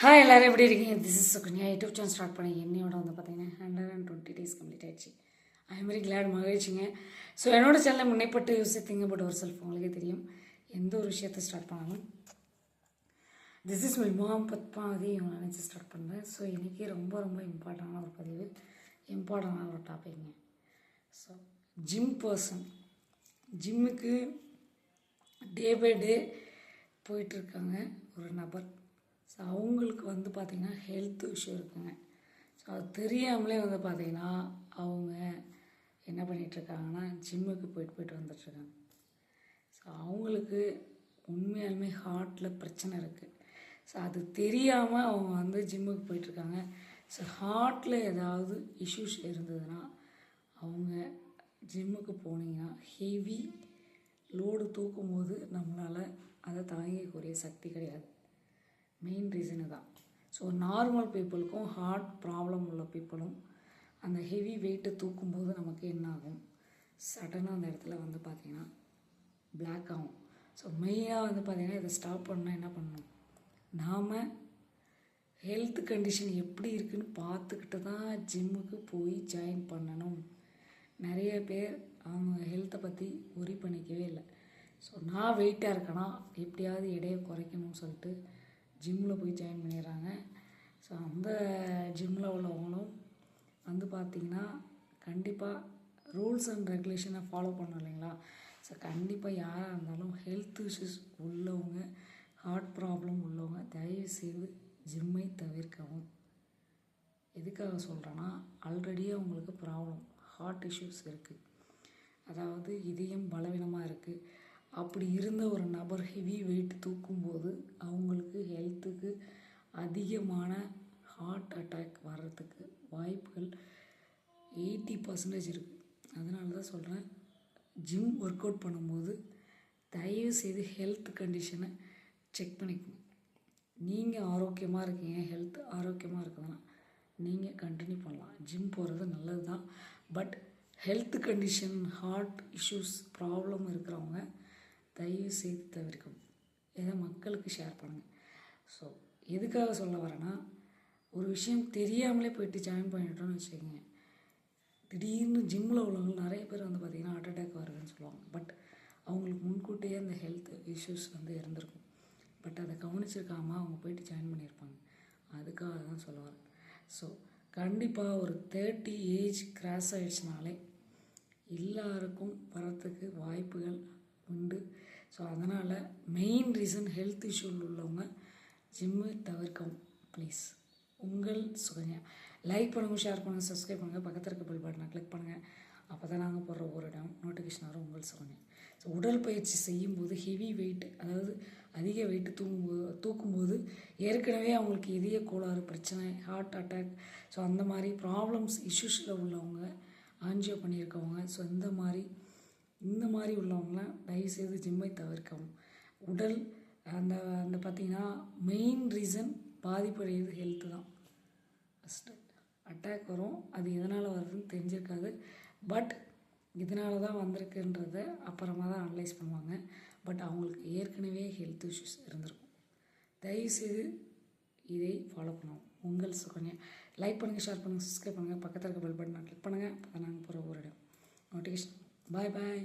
Hi எல்லோரும் எப்படி இருக்கீங்க? This is Sukanya YouTube channel start பண்ணி என்னையோட வந்து பார்த்தீங்கன்னா hundred and twenty days complete ஆயிடுச்சு. ஐ மாதிரி கிளாட் மகிழ்ச்சிங்க. ஸோ என்னோட சேனலில் முன்னேப்பட்டு யூஸ் திங்க பட் ஒரு செல்ஃப் உங்களுக்கே தெரியும். எந்த ஒரு விஷயத்தை ஸ்டார்ட் பண்ணாலும் this is my mom Padmavathi இவங்க நினச்சி ஸ்டார்ட் பண்ணுறேன் ஸோ இன்றைக்கி ரொம்ப ரொம்ப இம்பார்ட்டண்டான ஒரு பதிவு. இம்பார்ட்டண்டான ஒரு டாபிக்ங்க ஸோ ஜிம் பர்சன் ஜிம்முக்கு டே பை டே போயிட்டுருக்காங்க ஒரு நபர். ஸோ அவங்களுக்கு வந்து பார்த்திங்கன்னா ஹெல்த் இஷ்யூ இருக்குங்க. ஸோ அது தெரியாமலே வந்து பார்த்திங்கன்னா அவங்க என்ன பண்ணிகிட்ருக்காங்கன்னா ஜிம்முக்கு போயிட்டு போயிட்டு வந்துட்டுருக்காங்க. ஸோ அவங்களுக்கு உண்மையாலுமே ஹார்ட்டில் பிரச்சனை இருக்குது ஸோ அது தெரியாமல் அவங்க வந்து ஜிம்முக்கு போயிட்டுருக்காங்க. ஸோ ஹார்ட்டில் ஏதாவது இஷ்யூஸ் இருந்ததுன்னா அவங்க ஜிம்முக்கு போனீங்கன்னா ஹெவி லோடு தூக்கும் போது நம்மளால் அதை தாங்கிக்கக்கூடிய சக்தி கிடையாது. மெயின் ரீசனு தான். ஸோ நார்மல் பீப்புளுக்கும் ஹார்ட் ப்ராப்ளம் உள்ள பீப்புளும் அந்த ஹெவி வெயிட்டை தூக்கும்போது நமக்கு என்ன ஆகும்? சடனாக அந்த இடத்துல வந்து பார்த்திங்கன்னா பிளாக் ஆகும். ஸோ மெயினாக வந்து பார்த்திங்கன்னா இதை ஸ்டாப் பண்ணால் என்ன பண்ணணும்? நாம் ஹெல்த் கண்டிஷன் எப்படி இருக்குன்னு பார்த்துக்கிட்டு தான் ஜிம்முக்கு போய் ஜாயின் பண்ணணும். நிறைய பேர் அவங்க ஹெல்த்தை பற்றி ஒரி பண்ணிக்கவே இல்லை. ஸோ நான் வெயிட்டாக இருக்கேன்னா எப்படியாவது எடையை குறைக்கணும்னு சொல்லிட்டு ஜிம்மில் போய் ஜாயின் பண்ணிடுறாங்க. ஸோ அந்த ஜிம்மில் உள்ளவங்களும் வந்து பார்த்திங்கன்னா கண்டிப்பாக ரூல்ஸ் அண்ட் ரெகுலேஷனை ஃபாலோ பண்ணணும் இல்லைங்களா? ஸோ கண்டிப்பாக யாராக இருந்தாலும் ஹெல்த் இஷ்யூஸ் உள்ளவங்க ஹார்ட் ப்ராப்ளம் உள்ளவங்க தயவு செய்து ஜிம்மை தவிர்க்கவும். எதுக்காக சொல்கிறேன்னா ஆல்ரெடியே அவங்களுக்கு ப்ராப்ளம் ஹார்ட் இஷ்யூஸ் இருக்குது அதாவது இதயம் பலவீனமாக இருக்குது அப்படி இருந்த ஒரு நபர் ஹெவி வெயிட் தூக்கும்போது அவங்களுக்கு ஹெல்த்துக்கு அதிகமான ஹார்ட் அட்டாக் வர்றதுக்கு வாய்ப்புகள் எயிட்டி பர்சன்டேஜ் இருக்குது அதனால தான் சொல்கிறேன் ஜிம் ஒர்க் அவுட் பண்ணும்போது தயவு செய்து ஹெல்த் கண்டிஷனை செக் பண்ணிக்கணும். நீங்கள் ஆரோக்கியமாக இருக்கீங்க ஹெல்த் ஆரோக்கியமாக இருக்குதுன்னா நீங்கள் கண்டினியூ பண்ணலாம். ஜிம் போகிறது நல்லது தான் but health condition heart issues problem இருக்கிறவங்க தயவு செய்து தவிர்க்கும் இதை மக்களுக்கு ஷேர் பண்ணுங்கள் ஸோ எதுக்காக சொல்ல வரேன்னா ஒரு விஷயம் தெரியாமலே போயிட்டு ஜாயின் பண்ணிட்டோம்னு வச்சுக்கோங்க. திடீர்னு ஜிம்மில் உள்ளவங்க நிறைய பேர் வந்து பார்த்திங்கன்னா ஹார்ட் அட்டாக் வருதுன்னு சொல்லுவாங்க. பட் அவங்களுக்கு முன்கூட்டியே அந்த ஹெல்த் இஷ்யூஸ் வந்து இருந்திருக்கும். பட் அதை கவனிச்சிருக்காம அவங்க போயிட்டு ஜாயின் பண்ணியிருப்பாங்க. அதுக்காக தான் சொல்ல வரேன். ஸோ கண்டிப்பாக ஒரு தேர்ட்டி ஏஜ் கிராஸ் ஆயிடுச்சுனாலே எல்லாருக்கும் வரத்துக்கு வாய்ப்புகள் உண்டு. ஸோ அதனால் மெயின் ரீசன் ஹெல்த் இஷ்யூவில் உள்ளவங்க ஜிம்மு தவிர்க்கவும் ப்ளீஸ் உங்கள் சுகன்யா. லைக் பண்ணுங்கள் ஷேர் பண்ணுங்கள் சப்ஸ்கிரைப் பண்ணுங்கள் பக்கத்தில் இருக்க பில் பட்டனை கிளிக் பண்ணுங்கள் அப்போ தான் நாங்கள் போடுற ஒரு இடம் நோட்டிஃபிகேஷன் வரும் உங்கள் சுகன்யா. ஸோ உடற்பயிற்சி செய்யும்போது ஹெவி வெயிட் அதாவது அதிக வெயிட்டு தூங்கும்போது தூக்கும்போது ஏற்கனவே அவங்களுக்கு இதய கோளாறு பிரச்சனை ஹார்ட் அட்டாக் ஸோ அந்த மாதிரி ப்ராப்ளம்ஸ் இஷ்யூஸில் உள்ளவங்க ஆன்ஜியோ பண்ணியிருக்கவங்க. ஸோ இந்த மாதிரி இந்த மாதிரி உள்ளவங்களாம் தயவுசெய்து ஜிம்மை தவிர்க்கவும். உடல் அந்த அந்த பார்த்திங்கன்னா மெயின் ரீசன் பாதிப்படைகிறது ஹெல்த்து தான். ஃபஸ்ட்டு அட்டாக் வரும். அது எதனால் வருதுன்னு தெரிஞ்சிருக்காது. பட் இதனால தான் வந்திருக்குன்றத அப்புறமா தான் அனலைஸ் பண்ணுவாங்க. பட் அவங்களுக்கு ஏற்கனவே ஹெல்த் இஷ்யூஸ் இருந்திருக்கும். தயவுசெய்து இதை ஃபாலோ பண்ணுவோம். உங்கள் சுகன்யா. லைக் பண்ணுங்கள் ஷேர் பண்ணுங்கள் சப்ஸ்கிரைப் பண்ணுங்கள் பக்கத்தில் இருக்க பெல் பட்டனை கிளிக் பண்ணுங்கள் அப்போ தான் நாங்கள் போகிற ஒரு இடம் நோட்டிஃபிகேஷன் பாய் பாய்